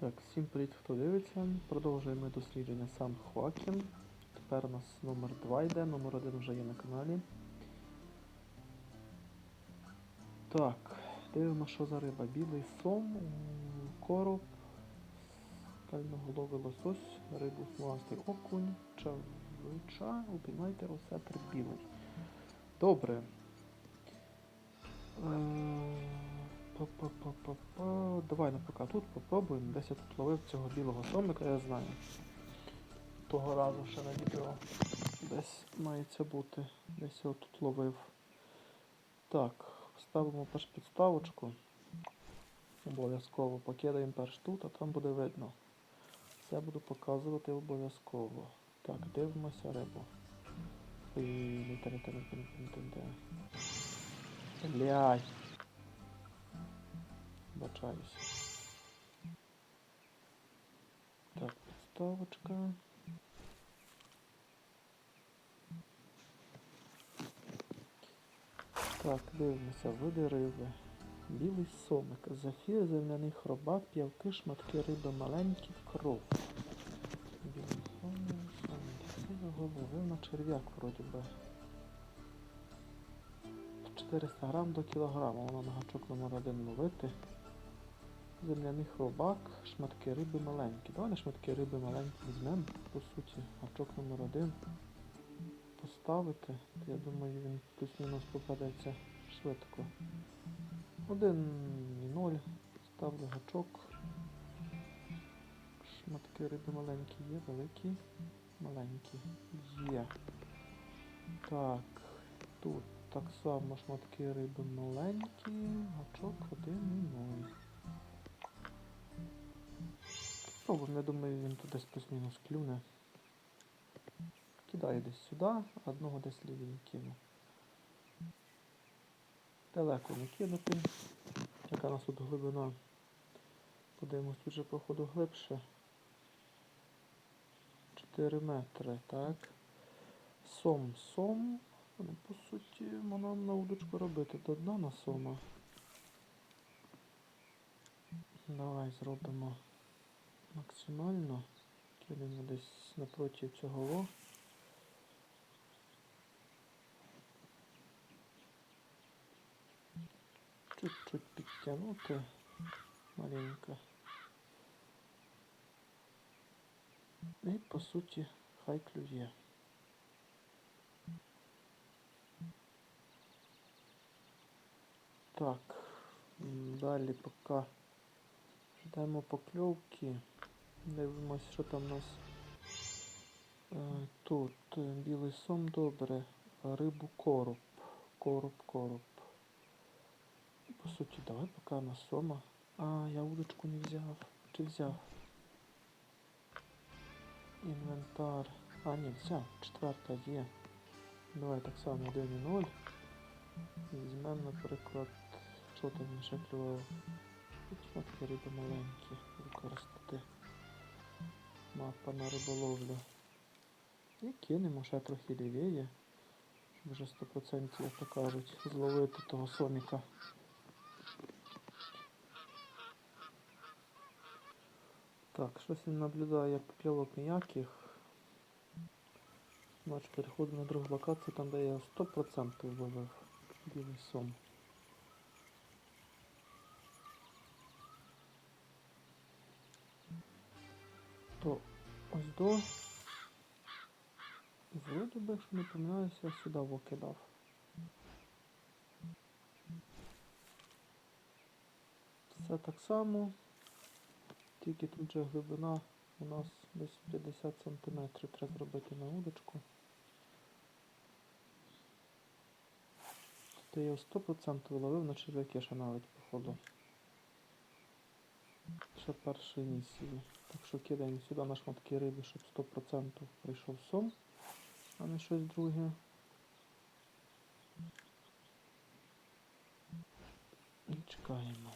Так, всім привіт, хто дивиться. Продовжуємо дослідження Сан Хоакін. Тепер у нас номер 2 йде, номер 1 вже є на каналі. Так, дивимося, що за риба. Білий сом, короб, скальноголовий лосось, рибу смугастий окунь, чавича, упіймайте осетр білий. Добре. Е, Па-па-па-па-па. Давай наприклад тут попробуємо. Десь я тут ловив цього білого сомика, я знаю. Того разу ще на відео. Десь мається бути. Десь я тут ловив. Так, ставимо перш підставочку. Обов'язково покидаємо перш тут, а там буде видно. Це буду показувати обов'язково. Так, дивимося рибу. Ой, Бачаюся. Так, підставочка. Так, дивимося, види риби. Білий сомик, зафір, земляний хробак, п'явки, шматки риби маленькі, кров. Білий сомик, сомик. Це його ловив черв'як вроді би. 400 грам до кілограма, воно на гачок номер один ловити. Земляних робак, шматки риби маленькі. Давай на шматки риби маленькі візьмемо, по суті, гачок номер один. Поставити, я думаю він пісні у нас попадеться швидко. 1,0. Ставлю гачок. Шматки риби маленькі є, великі, маленькі є. Так, тут так само шматки риби маленькі, гачок 1,0. Спробуємо, я думаю, він тут десь плюс-мінус клюне. Кидає десь сюди, одного десь лівій кину. Далеко не кинути. Яка у нас тут глибина? Подивимось тут же, походу, глибше. 4 метри, так. Сом-сом. Ну, По суті, ну, нам на удочку робити до дна на сома. Давай зробимо максимально. Кинемо десь напроти цього во. Чуть-чуть підтягнути маленько. І по суті хай клює. Так, далі поки ждемо покльовки. Дивимось, що там у нас. Е, Тут е, білий сом добре, рибу короб. Короб, короб. По суті, давай поки на сома. А, я удочку не взяв. Чи взяв? Інвентар. А, ні, взяв. Четверта є. Давай так само 1.0. Візьмемо, наприклад, що там ще клював. Тут шматки риби маленькі використати. Мапа на риболовлю. І кинемо ще трохи лівіє. Щоб вже 100%, як то кажуть, зловити того соміка. Так, щось він наблюдає, покльовок ніяких. Значить, переходимо на другу локацію, там де я 100% ловив білий сом. То ось до. Вроді не помиляюся, я сюди викидав. Все так само. Тільки тут же глибина у нас десь 50 см треба зробити на удочку. То я 100% ловив на черв'яки ще навіть походу. Ще першої місії. Так що кидаємо сюди на шматки риби, щоб 100% прийшов сом, а не щось друге. І чекаємо.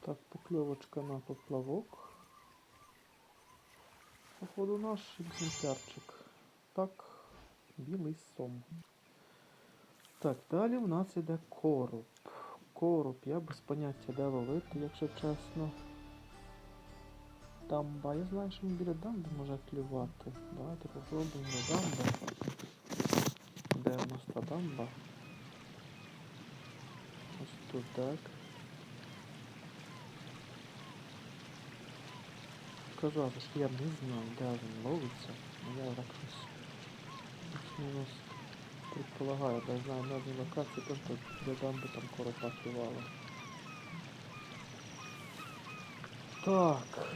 Так, покльовочка на поплавок. Походу наш екземплярчик. Так, білий сом. Так, далі в нас іде короб. Короб, я без поняття де ловити, якщо чесно. Дамба, я знаю, що він біля дамби може клювати. Давайте попробуємо дамба. Де у нас та дамба? Ось тут так. Казав, що я не знаю, де він ловиться, я так щось плюс-мінус предполагаю, де знаю на одній локації, просто для дамби там коропа клювала. Так.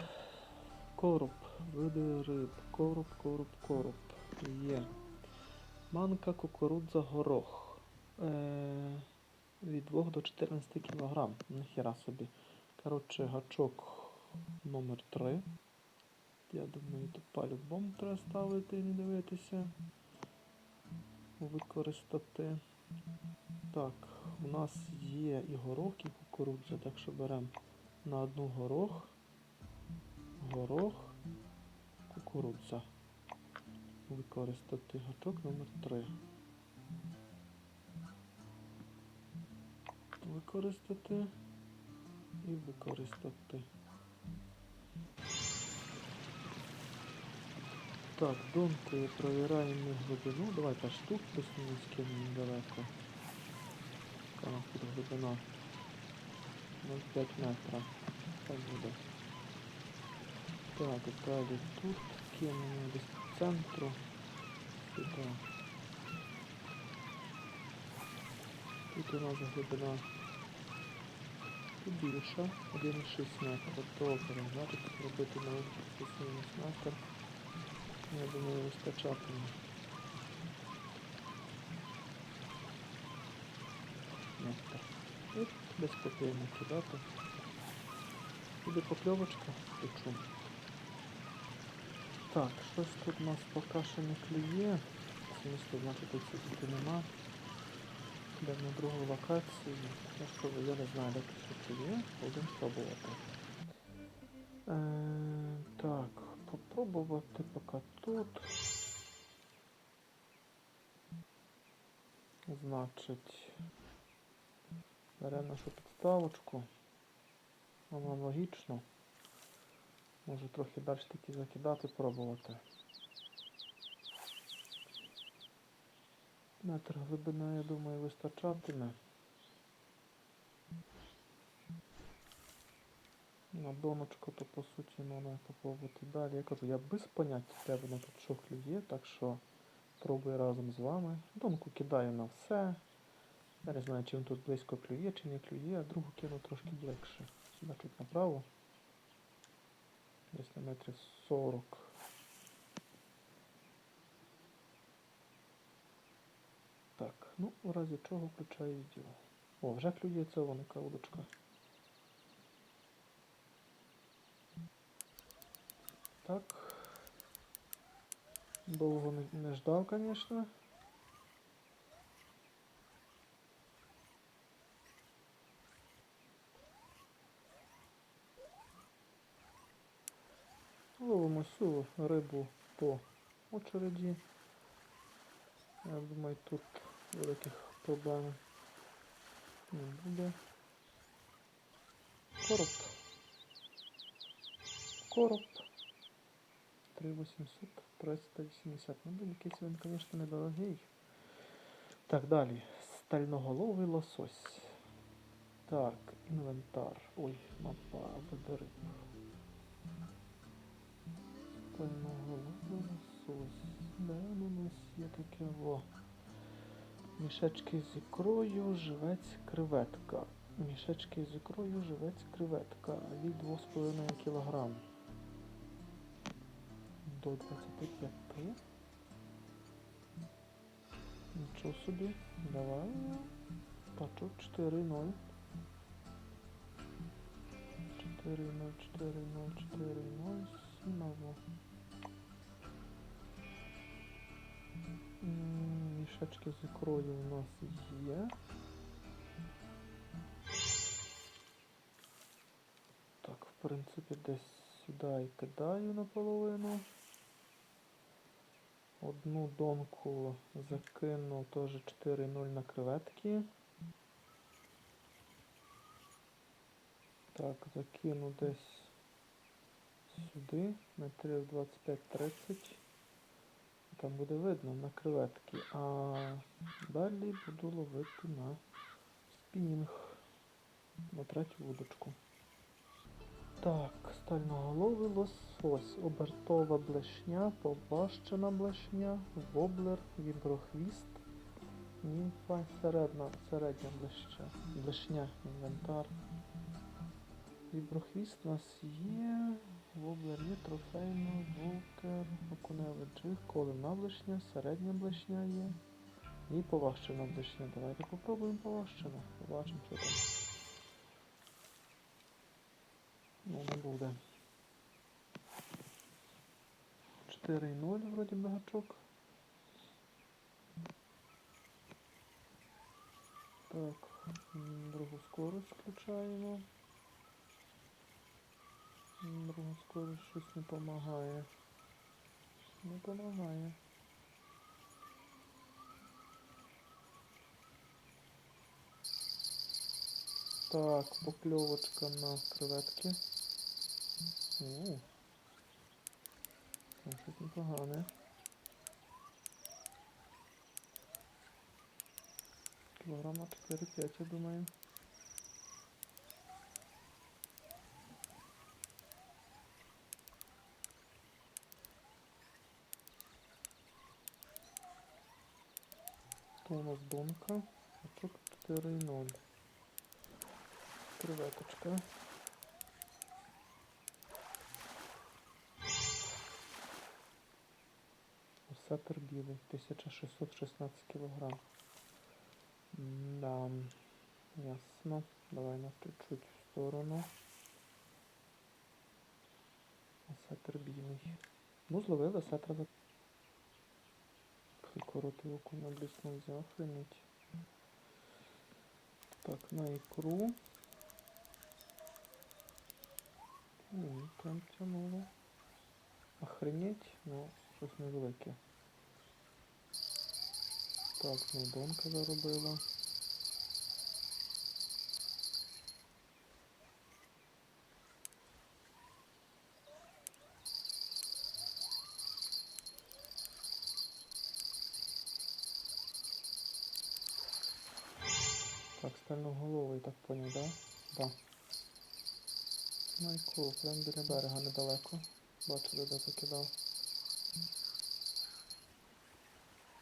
Короб, види риб, короб, короб, короб. Є. Манка, кукурудза, горох. Е, від 2 до 14 кг. Нахіра собі. Коротше, гачок номер 3. Я думаю, тут по-любому треба ставити і не дивитися. Використати. Так, у нас є і горох, і кукурудза, так що беремо на одну горох, горох, кукурудза. Використати гачок номер 3. Використати і використати. Так, донкою провіраємо глибину. Давайте аж тут плюс-мінус кинемо недалеко. У тут глибина? 0,5 метра. Так буде. Так, далі тут кинемо десь центру. Сюди. Тут у нас глибина більша, 1,6 метра. Добре, значить тут робити на плюс-мінус метр. Я думаю, вистачатиме. Метр. І десь попробуємо кидати. Буде покльовочка, печу. Так, щось тут у нас поки що не клює. Смислу, значить тут сидіти нема. Йдемо на другу локацію. Я скажу, я не знаю, де тут клює. Будемо спробувати. Так, поки тут. Значить, беремо нашу підставочку. Аналогічно. Може трохи далі таки закидати, пробувати. Метр глибина, я думаю, вистачатиме. На доночку, то по суті можна попробувати далі. Я кажу, я без поняття, де воно тут що клює, так що пробую разом з вами. Донку кидаю на все. Я не знаю, чи він тут близько клює, чи не клює, а другу кину трошки ближче. Сюди чуть направо. Десь на метрів 40. Так, ну в разі чого включаю відео. О, вже клює це вона удочка. Так. Довго не, ждав, звісно. Ловимо всю рибу по очереді. Я думаю, тут великих проблем не буде. Короб. Короб. 3800, 380. Ну, блін, якийсь він, звісно, недорогий. Так, далі. Стальноголовий лосось. Так, інвентар. Ой, мапа, види. Стальноголовий лосось. Де у нас є таке во? Мішечки з ікрою, живець, креветка. Мішечки з ікрою, живець, креветка. Від 2,5 кг. До 25. Нічого собі. Давай. Пачок 4-0. 4-0, 4-0, 4-0, 7 М, Мішечки з ікрою у нас є. Так, в принципі, десь сюди і кидаю наполовину. Одну донку закину теж 4-0 на креветки. Так, закину десь сюди, метрів 25-30. Там буде видно на креветки. А далі буду ловити на спінінг. На третю вудочку. Стальноголовий лосось, обертова блешня, побащена блешня, воблер, віброхвіст, німфа, середня, середня блеща, блешня, інвентар. Віброхвіст у нас є, воблер є, трофейно, волкер, окуневий джиг, коливна блешня, середня блешня є. І поващена блешня. Давайте попробуємо поващену. Побачимо, що там. Ну, не буде. 4,0 вроді би гачок. Так, другу скорость включаємо. Друга скорость щось не допомагає. Не допомагає. Так, покльовочка на креветки. Це щось непогане. Кілограма 4-5, я думаю. То у нас донка, очок 4,0. Креветочка. Сетер білий, 1616 кг. Да, ясно. Давай на чуть-чуть в сторону. Сетер білий. Ну, зловили сетра за. Прикоротив окунь бліснув взяв, охренеть. Так, на ікру. Ні, прям тянуло. Охренеть, ну, щось невелике. Так, ну донка заробила. Так, стальноголовий, так поняв, да? Да. Ну і прям біля берега недалеко. Бачили, де закидав.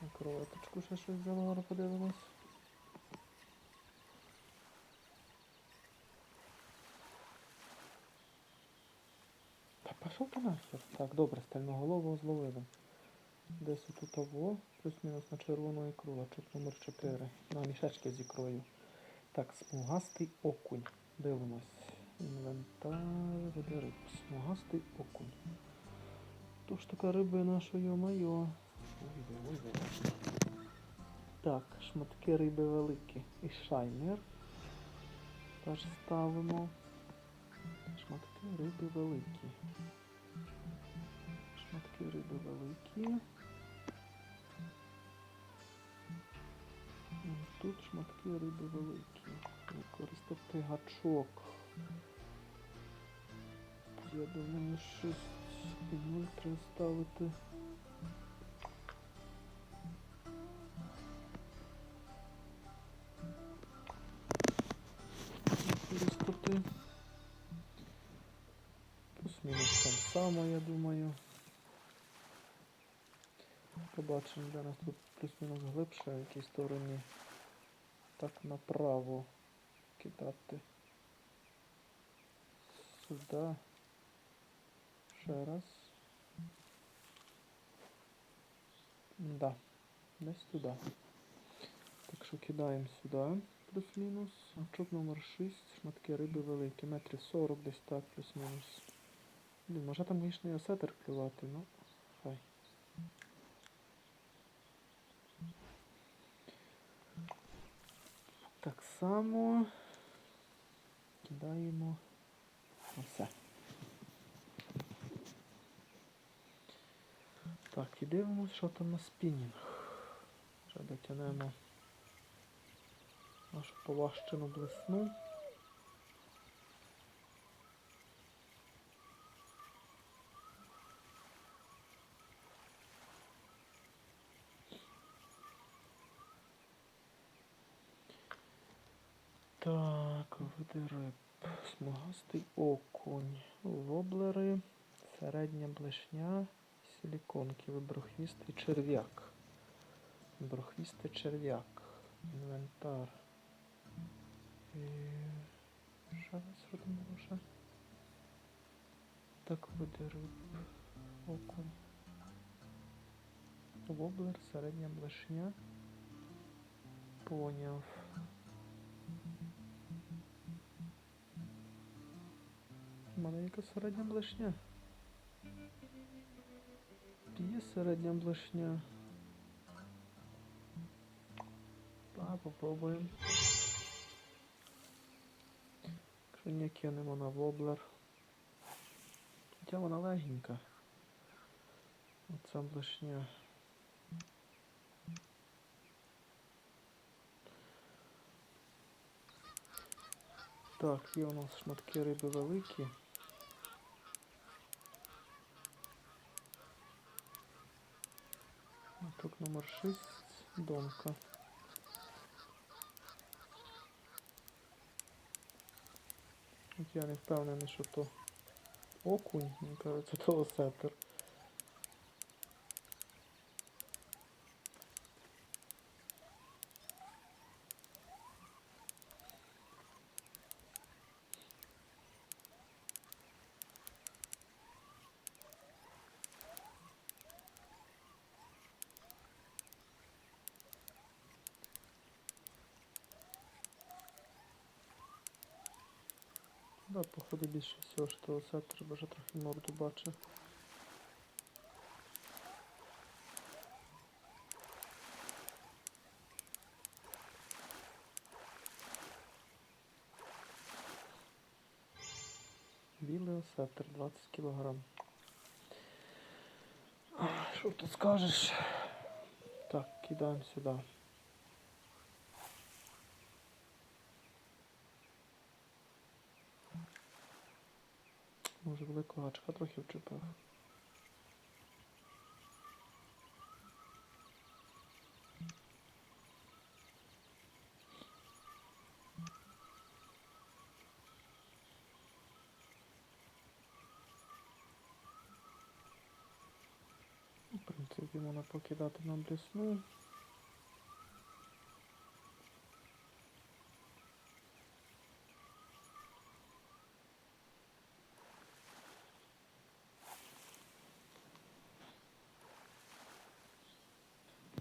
На кроваточку ще щось взяло, подивимось. Та пішов ти нахер. Так, добре, стальноголового зловили. Десь отут того, плюс-мінус на червону ікру, лачок номер 4. На мішечки з ікрою. Так, смугастий окунь. Дивимось. Інвентар, риб. Смугастий окунь. То ж така рибина, що йо-майо. Так, шматки риби великі. І шайнер. Теж ставимо. Шматки риби великі. Шматки риби великі. І Тут шматки риби великі. Використати гачок. Я думаю, 6 і 0 треба ставити. Побачимо, де нас тут плюс-мінус глибше, в якій стороні. Так направо кидати. Сюди. Ще раз. Да. Десь туди. Так що кидаємо сюди. Плюс-мінус. Очок номер 6. Шматки риби великі. Метрів 40 десь так, плюс-мінус. Може там вийшли осетер клювати, ну. Хай. Так само кидаємо все. Так, і дивимося, що там на спінінг. Вже дотянемо нашу полащену блесну. Так, види. Смугастий окунь. Воблери, середня блешня, силіконки, виброхвістий черв'як. Виброхвістий черв'як. Інвентар. І... Що вас видно ще? Так, види риб. Окунь. Воблер, середня блешня. Поняв. Маленька середня блешня. Є середня блешня. Давай попробуємо. Не кинемо на воблер. Хоча вона легенька. Оця блешня. Так, є у нас шматки риби великі. Тут номер 6, домка. Я не впевнений, що то окунь, мені кажеться, то осетер. Да, походу більше осетер, бо вже трохи морду бачив. Білий осетр, 20 кілограм. Що тут скажеш? Так, кидаємо сюди. Може великого гачка трохи вчепив. В принципі, можна покидати нам блісну.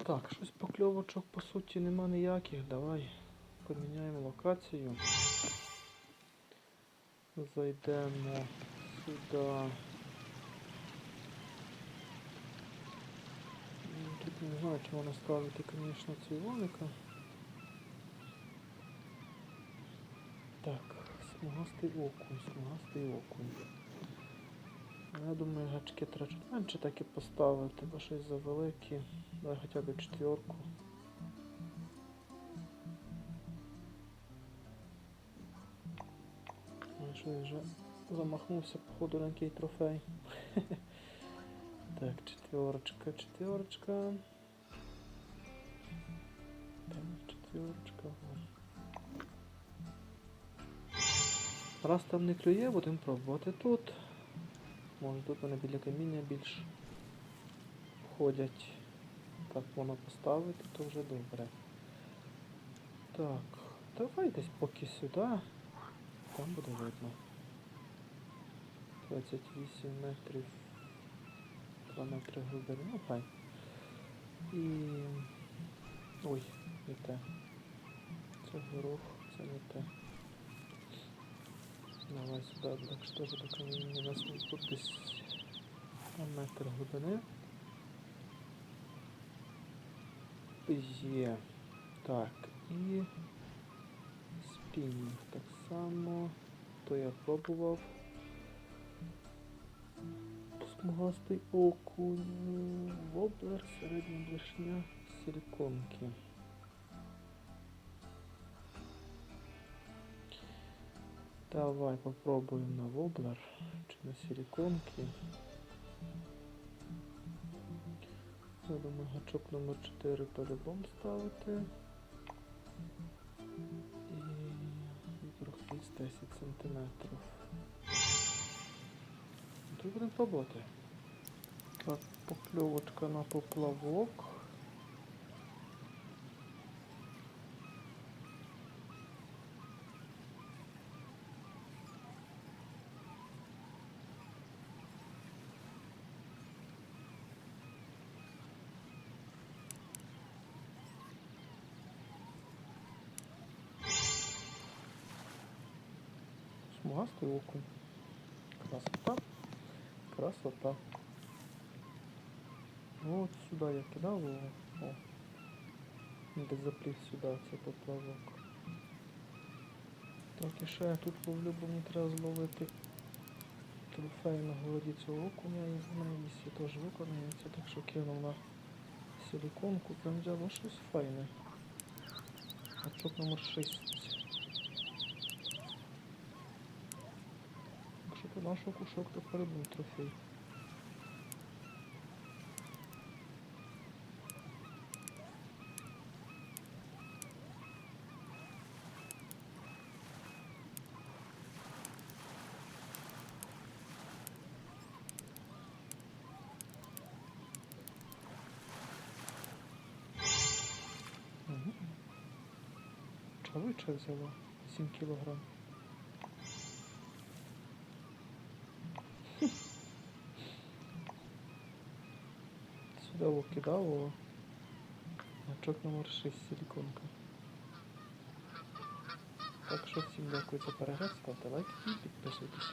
Так, щось покльовочок по суті нема ніяких. Давай поміняємо локацію. Зайдемо сюди. Тут не знаю, чи можна ставити, звісно, цвілоника. Так, смугастий окунь, смугастий окунь. Я думаю, гачки треба менше так і поставити, бо щось завеликі. Давай хоча б четверку. Що я вже замахнувся, походу, на який трофей. так, четверочка, четверочка. Так, четверочка. Раз там не клює, будемо пробувати тут. Може тут вони біля каміння більш ходять. Так, воно поставити, то вже добре. Так, давай десь поки сюди. Там буде видно. 28 метрів. 2 метри глибини. Ну хай. І... Ой, не те. Це горох, це не те. Давай що ж до каміння. У нас тут десь метр глибини. Є. Так, і спінінг так само. То я пробував. Смугастий окунь, воблер, середня блешня, силіконки. Давай попробуем на воблер чи на силіконки. Я думаю, гачок номер 4 по-любому ставити. І віброхвіст 10 сантиметрів. Тут будемо пробувати. Так, покльовочка на поплавок. Смугастий окунь. Красота. Красота. Ну от сюди я кидав його. О. Десь заплів сюди цей поплавок. Так, і ще я тут ловлю, бо мені треба зловити трофей на городі цього окуня і на місці теж виконається, так що кинув на силіконку, прям взяв ну, щось файне. Гачок номер 6. Якщо по нашого кушок, то перебув трофей. Чоловіче взяла 7 кілограм. кидал кидав Значок номер 6 силиконка. Так що всім дякую за перегляд, ставте лайки і підписуйтесь.